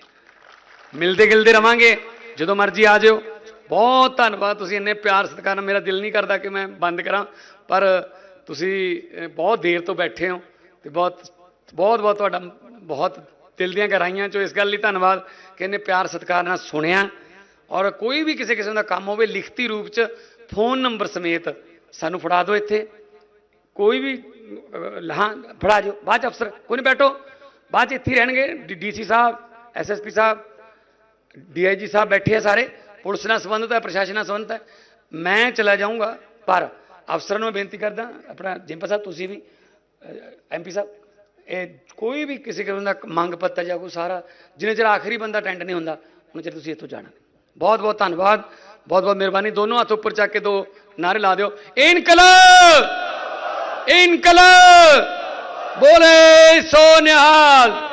ਮਿਲਦੇ ਗਿਲਦੇ ਰਵਾਂਗੇ ਜਦੋਂ ਮਰਜ਼ੀ ਆ ਜਿਓ ਬਹੁਤ ਧੰਨਵਾਦ ਤੁਸੀਂ ਇੰਨੇ ਪਿਆਰ ਸਤਿਕਾਰ ਨਾਲ ਮੇਰਾ ਦਿਲ ਨਹੀਂ ਕਰਦਾ ਕਿ ਮੈਂ ਬੰਦ ਕਰਾਂ ਪਰ ਤੁਸੀਂ ਅਹ, ਬਹੁਤ ਦੇਰ ਤੋਂ ਬੈਠੇ ਹੋ ਤੇ ਬਹੁਤ ਬਹੁਤ ਬਹੁਤ ਤੁਹਾਡਾ ਬਹੁਤ ਦਿਲ ਦੀਆਂ ਗਹਿਰਾਈਆਂ ਚੋਂ ਇਸ ਗੱਲ ਲਈ ਧੰਨਵਾਦ ਕਿ ਇੰਨੇ ਪਿਆਰ ਸਤਿਕਾਰ ਨਾਲ ਸੁਣਿਆ ਔਰ ਕੋਈ ਵੀ ਕਿਸੇ ਕਿਸਮ ਦਾ ਕੰਮ ਹੋਵੇ ਲਿਖਤੀ ਰੂਪ ਚ ਫੋਨ ਨੰਬਰ ਸਮੇਤ ਸਾਨੂੰ ਫੜਾ ਦਿਓ ਇੱਥੇ। ਕੋਈ ਵੀ ਅਹ, ਹਾਂ ਫੜਾ ਦਿਓ। ਬਾਅਦ ਚ ਅਫਸਰ ਕੋਈ ਨਹੀਂ ਬੈਠੋ। ਬਾਅਦ ਚ ਇੱਥੇ ਹੀ ਰਹਿਣਗੇ। ਡੀਸੀ ਸਾਹਿਬ ਐਸਐਸਪੀ ਸਾਹਿਬ ਡੀਆਈਜੀ ਸਾਹਿਬ ਬੈਠੇ ਆ ਸਾਰੇ। ਪੁਲਿਸ ਨਾਲ ਸੰਬੰਧਿਤ ਹੈ ਪ੍ਰਸ਼ਾਸਨ ਨਾਲ ਸੰਬੰਧਿਤ ਹੈ। ਮੈਂ ਚਲਾ ਜਾਊਂਗਾ ਪਰ ਅਫਸਰਾਂ ਨੂੰ ਮੈਂ ਬੇਨਤੀ ਕਰਦਾ, ਆਪਣਾ ਜਿੰਪਾ ਸਾਹਿਬ, ਤੁਸੀਂ ਵੀ ਐਮਪੀ ਸਾਹਿਬ, ਇਹ ਕੋਈ ਵੀ ਕਿਸੇ ਕਿਸਮ ਦਾ ਮੰਗ ਪੱਤਰ ਜਾਂ ਕੋਈ ਸਾਰਾ, ਜਿੰਨੇ ਚਿਰ ਆਖਰੀ ਬੰਦਾ ਅਟੈਂਡ ਨਹੀਂ ਹੁੰਦਾ, ਉਹਨਾਂ ਚਿਰ ਤੁਸੀਂ ਇੱਥੋਂ ਜਾਣਾ। ਬਹੁਤ ਬਹੁਤ ਧੰਨਵਾਦ ਬਹੁਤ ਬਹੁਤ ਮਿਹਰਬਾਨੀ, ਦੋਨੋਂ ਹੱਥ ਉੱਪਰ ਚੱਕ ਕੇ ਦੋ ਨਾਰੇ ਲਾ ਦਿਓ। ਇਨਕਲਾਬ! ਇਨਕਲਾਬ! ਬੋਲੇ ਸੋ ਨਿਹਾਲ!